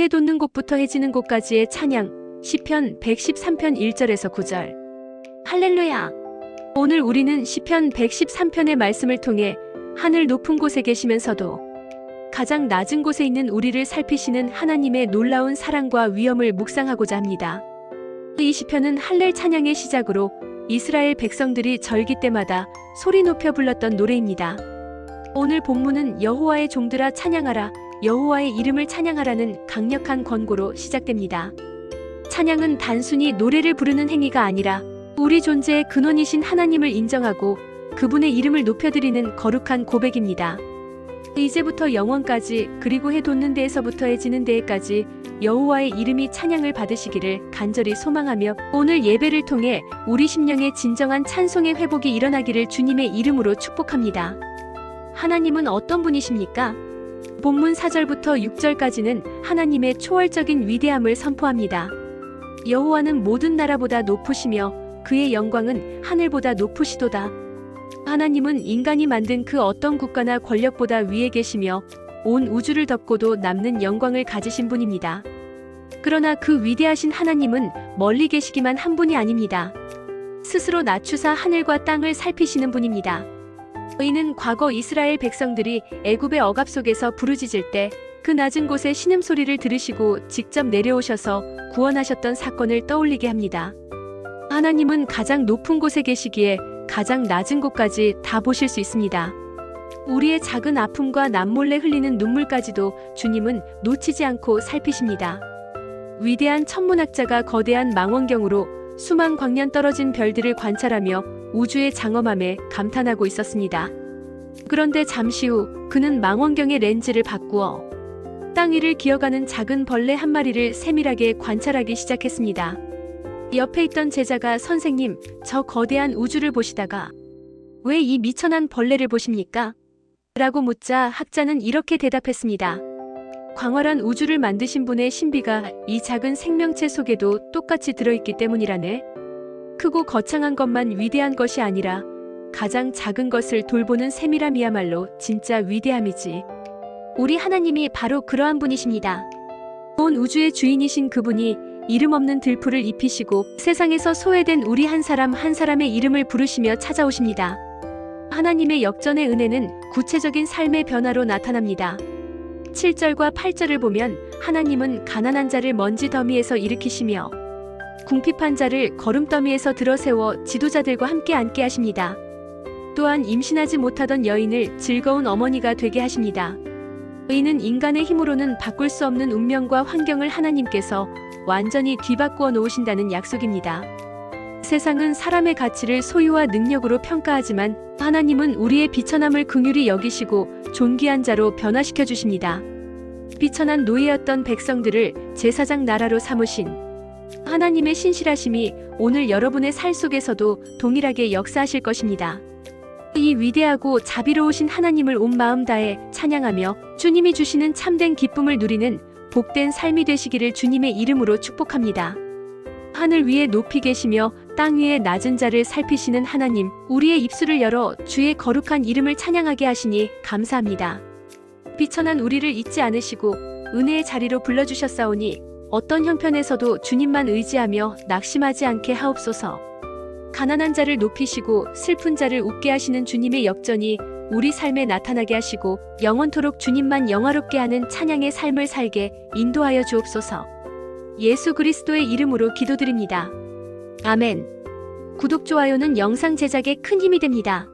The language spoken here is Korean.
해 돋는 곳부터 해지는 곳까지의 찬양 시편 113편 1절에서 9절 할렐루야 오늘 우리는 시편 113편의 말씀을 통해 하늘 높은 곳에 계시면서도 가장 낮은 곳에 있는 우리를 살피시는 하나님의 놀라운 사랑과 위엄을 묵상하고자 합니다. 이 시편은 할렐 찬양의 시작으로 이스라엘 백성들이 절기 때마다 소리 높여 불렀던 노래입니다. 오늘 본문은 여호와의 종들아 찬양하라 여호와의 이름을 찬양하라는 강력한 권고로 시작됩니다. 찬양은 단순히 노래를 부르는 행위가 아니라 우리 존재의 근원이신 하나님을 인정하고 그분의 이름을 높여드리는 거룩한 고백입니다. 이제부터 영원까지 그리고 해 돋는 데에서부터 해지는 데에까지 여호와의 이름이 찬양을 받으시기를 간절히 소망하며 오늘 예배를 통해 우리 심령의 진정한 찬송의 회복이 일어나기를 주님의 이름으로 축복합니다. 하나님은 어떤 분이십니까? 본문 4절부터 6절까지는 하나님의 초월적인 위대함을 선포합니다. 여호와는 모든 나라보다 높으시며 그의 영광은 하늘보다 높으시도다. 하나님은 인간이 만든 그 어떤 국가나 권력보다 위에 계시며 온 우주를 덮고도 남는 영광을 가지신 분입니다. 그러나 그 위대하신 하나님은 멀리 계시기만 한 분이 아닙니다. 스스로 낮추사 하늘과 땅을 살피시는 분입니다. 이는 과거 이스라엘 백성들이 애굽의 억압 속에서 부르짖을 때 그 낮은 곳에 신음 소리를 들으시고 직접 내려오셔서 구원하셨던 사건을 떠올리게 합니다. 하나님은 가장 높은 곳에 계시기에 가장 낮은 곳까지 다 보실 수 있습니다. 우리의 작은 아픔과 남몰래 흘리는 눈물까지도 주님은 놓치지 않고 살피십니다. 위대한 천문학자가 거대한 망원경으로 수만 광년 떨어진 별들을 관찰하며 우주의 장엄함에 감탄하고 있었습니다. 그런데 잠시 후 그는 망원경의 렌즈를 바꾸어 땅 위를 기어가는 작은 벌레 한 마리를 세밀하게 관찰하기 시작했습니다. 옆에 있던 제자가 선생님, 저 거대한 우주를 보시다가 왜 이 미천한 벌레를 보십니까? 라고 묻자 학자는 이렇게 대답했습니다. 광활한 우주를 만드신 분의 신비가 이 작은 생명체 속에도 똑같이 들어있기 때문이라네. 크고 거창한 것만 위대한 것이 아니라 가장 작은 것을 돌보는 세밀함이야말로 진짜 위대함이지. 우리 하나님이 바로 그러한 분이십니다. 온 우주의 주인이신 그분이 이름 없는 들풀을 입히시고 세상에서 소외된 우리 한 사람 한 사람의 이름을 부르시며 찾아오십니다. 하나님의 역전의 은혜는 구체적인 삶의 변화로 나타납니다. 7절과 8절을 보면 하나님은 가난한 자를 먼지 더미에서 일으키시며 궁핍한 자를 거름더미에서 들어세워 지도자들과 함께 앉게 하십니다. 또한 임신하지 못하던 여인을 즐거운 어머니가 되게 하십니다. 의는 인간의 힘으로는 바꿀 수 없는 운명과 환경을 하나님께서 완전히 뒤바꾸어 놓으신다는 약속입니다. 세상은 사람의 가치를 소유와 능력으로 평가하지만 하나님은 우리의 비천함을 긍휼히 여기시고 존귀한 자로 변화시켜 주십니다. 비천한 노예였던 백성들을 제사장 나라로 삼으신 하나님의 신실하심이 오늘 여러분의 살 속에서도 동일하게 역사하실 것입니다. 이 위대하고 자비로우신 하나님을 온 마음 다해 찬양하며 주님이 주시는 참된 기쁨을 누리는 복된 삶이 되시기를 주님의 이름으로 축복합니다. 하늘 위에 높이 계시며 땅 위에 낮은 자를 살피시는 하나님, 우리의 입술을 열어 주의 거룩한 이름을 찬양하게 하시니 감사합니다. 비천한 우리를 잊지 않으시고 은혜의 자리로 불러주셨사오니 어떤 형편에서도 주님만 의지하며 낙심하지 않게 하옵소서. 가난한 자를 높이시고 슬픈 자를 웃게 하시는 주님의 역전이 우리 삶에 나타나게 하시고 영원토록 주님만 영화롭게 하는 찬양의 삶을 살게 인도하여 주옵소서. 예수 그리스도의 이름으로 기도드립니다. 아멘. 구독, 좋아요는 영상 제작에 큰 힘이 됩니다.